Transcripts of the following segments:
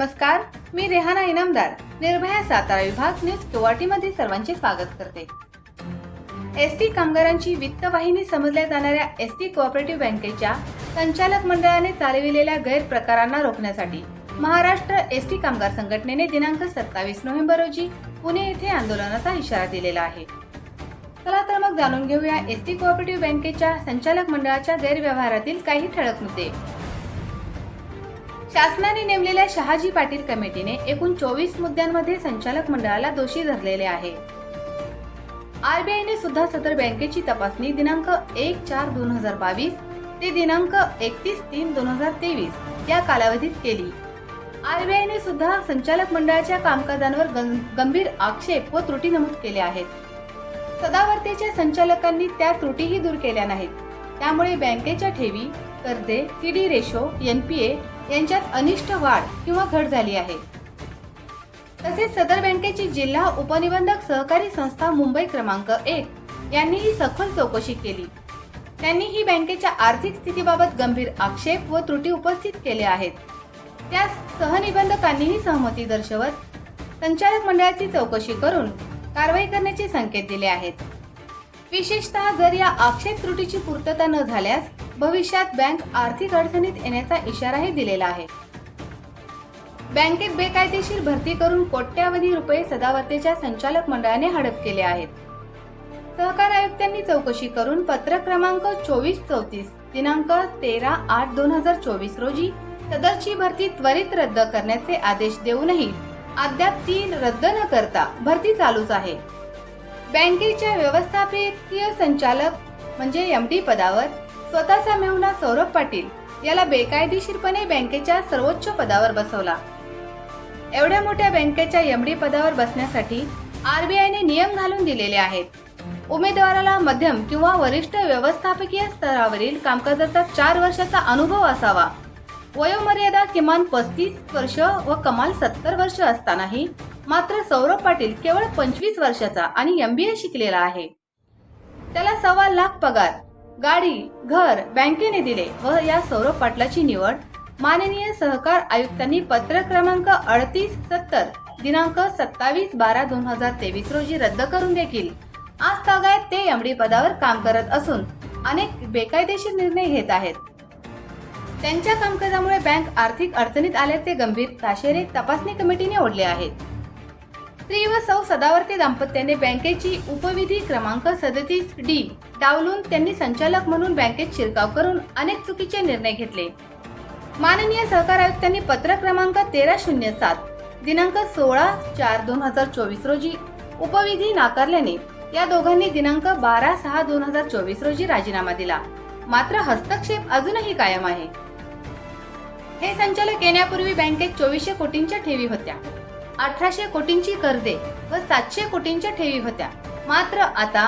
नमस्कार मी रेहाना इनामदार निर्भया सातारा विभाग न्यूज केवाटी मध्ये सर्वांचे स्वागत करते. एस टी कामगारांची वित्तवाहिनी समजल्या जाणाऱ्या एस टी कोऑपरेटिव्ह बँकेच्या संचालक मंडळाने चालविलेल्या गैरप्रकारांना रोखण्यासाठी महाराष्ट्र एस टी कामगार संघटनेने दिनांक सत्तावीस नोव्हेंबर रोजी पुणे येथे आंदोलनाचा इशारा दिलेला आहे. चला तर मग जाणून घेऊया एस टी कोऑपरेटिव्ह बँकेच्या संचालक मंडळाच्या गैरव्यवहारातील काही ठळक मुद्दे. शासनाने नेमलेल्या शहाजी पाटील कमिटीने एकूण चोवीस मुद्द्यांमध्ये संचालक मंडळाला दोषी धरलेले आहे. आरबीआयने सुद्धा सदर बँकेची तपासणी दिनांक एक चार दोन हजार बावीस ते दिनांक एकतीस तीन दोन हजार तेवीस या कालावधीत केली. आरबीआयने सुद्धा संचालक मंडळाच्या कामकाजांवर गं- गंभीर आक्षेप व त्रुटी नमूद केल्या आहेत. सदावर्तेच्या संचालकांनी त्या त्रुटीही दूर केल्या नाहीत. त्यामुळे बँकेच्या ठेवी कर्जे CD ratio N P A यांच्यात अनिष्ट वाढ किंवा घट झाली आहे. तसेच सदर बँकेची जिल्हा उपनिबंधक सहकारी संस्था मुंबई क्रमांक एक यांनीही सखोल चौकशी केली. त्यांनी ही बँकेच्या आर्थिक स्थितीबाबत गंभीर आक्षेप व त्रुटी उपस्थित केले आहेत. त्यास सहनिबंधकांनीही सहमती दर्शवत संचालक मंडळाची चौकशी करून कारवाई करण्याचे संकेत दिले आहेत. विशेषतः जर या आक्षेप त्रुटीची पूर्तता न झाल्यास भविष्यात बँक आर्थिक अडचणीत येण्याचा इशाराही दिलेला आहे. बँकेत बेकायदेशीर भरती करून कोट्यावधी रुपये सदावर्तेच्या संचालक मंडळाने हडप केले आहेत. सहकार आयुक्तांनी चौकशी करून पत्र क्रमांक चोवीस चौतीस दिनांक तेरा आठ दोन हजार चोवीस रोजी सदरची भरती त्वरित रद्द करण्याचे आदेश देऊनही अद्याप ती रद्द न करता भरती चालूच आहे. बँकेच्या व्यवस्थापकीय संचालक म्हणजे एम डी पदावर स्वतःचा मेहुणा सौरभ पाटील याला बेकायदेशीरपणे बँकेच्या सर्वोच्च पदावर बसवला. एवढ्या मोठ्या बँकेच्या एम डी पदावर बसण्यासाठी आरबीआयने नियम घालून दिलेले आहेत. उमेदवाराला मध्यम किंवा वरिष्ठ व्यवस्थापकीय स्तरावरील कामकाजाचा चार वर्षाचा अनुभव असावा. वयोमर्यादा किमान पस्तीस वर्ष व कमाल सत्तर वर्ष असतानाही मात्र सौरभ पाटील केवळ पंचवीस वर्षाचा आणि एमबीए शिकलेला आहे. त्याला सव्वा लाख पगार गाडी घर बँकेने दिले व या सौरभ पाटलाची निवड माननीय सहकार आयुक्तांनी पत्र क्रमांक अडतीस सत्तर दिनांक सत्तावीस बारा दोन हजार तेवीस रोजी रद्द करून देखील आज तागायत ते एमडी पदावर काम करत असून अनेक बेकायदेशीर निर्णय घेत आहेत. त्यांच्या कामकाजामुळे बँक आर्थिक अडचणीत आल्याचे गंभीर ताशेरे तपासणी कमिटीने ओढले आहेत. स्त्री व सौ सदावर्ते दाम्पत्याने बँकेची उपविधी क्रमांक सदतीस डी डावलून त्यांनी संचालक म्हणून बँकेत शिरकाव करून अनेक चुकीचे निर्णय घेतले. माननीय सहकार आयुक्तांनी पत्र क्रमांक तेरा शून्य सात दिनांक सोळा चार दोन हजार चोवीस रोजी उपविधी नाकारल्याने या दोघांनी दिनांक बारा सहा दोन हजार चोवीस रोजी राजीनामा दिला. मात्र हस्तक्षेप अजूनही कायम आहे. हे संचालक येण्यापूर्वी बँकेत चोवीसशे कोटींच्या ठेवी होत्या. अठराशे कोटींची कर्जे व सातशे कोटींच्या ठेवी होत्या. मात्र आता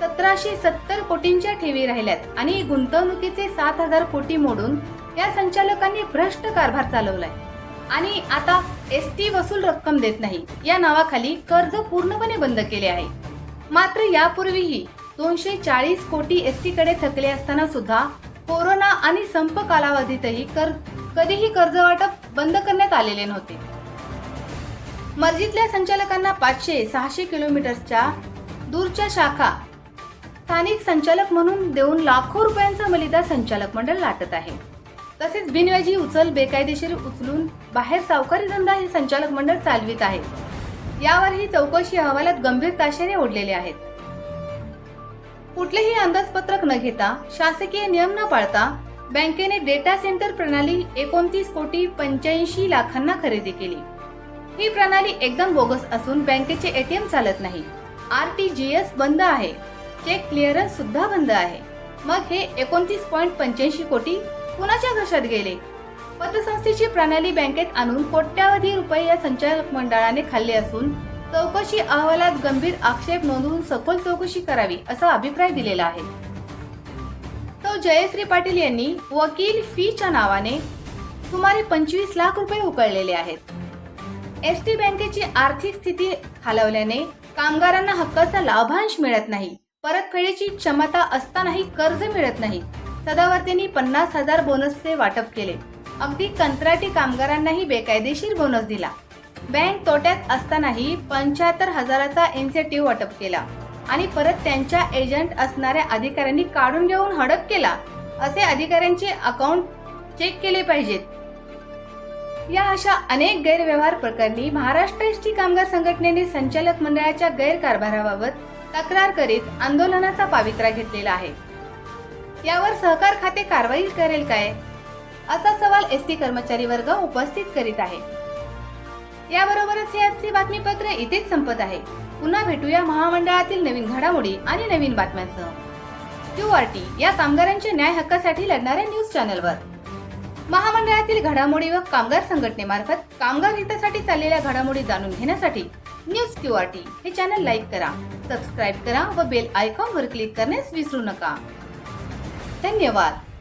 सतराशे सत्तर कोटींच्या ठेवी राहिल्यात आणि गुंतवणुकीचे सात हजार कोटी मोडून या संचालकांनी भ्रष्ट कारभार चालवलाय. आणि आता एस टी वसूल रक्कम देत नाही या नावाखाली कर्ज पूर्णपणे बंद केले आहे. मात्र यापूर्वीही दोनशे चाळीस कोटी एस टी कडे थकले असताना सुद्धा कोरोना आणि संप कालावधीतही कर कधीही कर्ज वाटप बंद करण्यात आलेले नव्हते. मस्जिदल्या संचालकांना पाचशे सहाशे किलोमीटरच्या दूरच्या शाखा स्थानिक संचालक म्हणून देऊन लाखो रुपयांचा मलिदा संचालक मंडळ लाटत आहे. तसेच बिनव्याजी उचल बेकायदेशीर उचलून बाहेर सावकारी धंदा हे संचालक मंडळ चालवित आहे. यावरही चौकशी अहवालात गंभीर ताशेरे ओढलेले आहेत. कुठलेही अंदाजपत्रक न घेता शासकीय नियम न पाळता बँकेने डेटा सेंटर प्रणाली एकोणतीस कोटी पंच्याऐंशी लाखांना खरेदी केली. ही प्रणाली एकदम बोगस असून बँकेचे एटीएम चालत नाही. आर टी जी एस बंद आहे. चेक क्लिअरन्स सुद्धा बंद आहे. मग हे एकोणतीस पॉईंट पंच्याऐंशी कोटी कुणाच्या घशात गेले? पतसंस्थेची प्रणाली बँकेत आणून कोट्यावधी रुपये या संचालक मंडळाने खाल्ले असून चौकशी अहवालात गंभीर आक्षेप नोंदवून सखोल चौकशी करावी असा अभिप्राय दिलेला आहे. तो जयश्री पाटील यांनी वकील फीच्या नावाने सुमारे पंचवीस लाख रुपये उकळलेले आहेत. एस टी बँकेची आर्थिक स्थिती खालवल्याने कामगारांना हक्काचा लाभांश मिळत नाही. परतफेडीची क्षमता असतानाही कर्ज मिळत नाही. सदावर्तींनी पन्नास हजार बोनसचे वाटप केले. अगदी कंत्राटी कामगारांनाही बेकायदेशीर बोनस दिला. बँक तोट्यात असतानाही पंच्याहत्तर हजाराचा इन्सेंटिव्ह वाटप केला. आणि परत त्यांच्या एजंट असणाऱ्या अधिकाऱ्यांनी काढून घेऊन हडप केला. असे अधिकाऱ्यांचे अकाउंट चेक केले पाहिजेत. या अशा अनेक गैरव्यवहार प्रकरणी महाराष्ट्र एसटी कामगार संघटनेने संचालक मंडळाच्या गैरकारभाराबाबत तक्रार करीत आंदोलनाचा पावित्रा घेतलेला आहे. यावर सहकार खाते कारवाई करेल काय? असा सवाल एस टी कर्मचारी वर्ग उपस्थित करीत आहे. याबरोबरच हे आजचे बातमीपत्र इथेच संपत आहे. पुन्हा भेटूया महामंडळातील नवीन घडामोडी आणि नवीन बातम्यांसह. क्यू आर टी या कामगारांच्या न्याय हक्कासाठी लढणाऱ्या न्यूज चॅनलवर. महामंडळातील घडामोडी व कामगार संघटनेमार्फत कामगार हितासाठी चाललेल्या घडामोडी जाणून घेण्यासाठी न्यूज क्यू आर टी हे चॅनल लाईक करा सबस्क्राईब करा व बेल आयकॉनवर क्लिक करण्यास विसरू नका. धन्यवाद.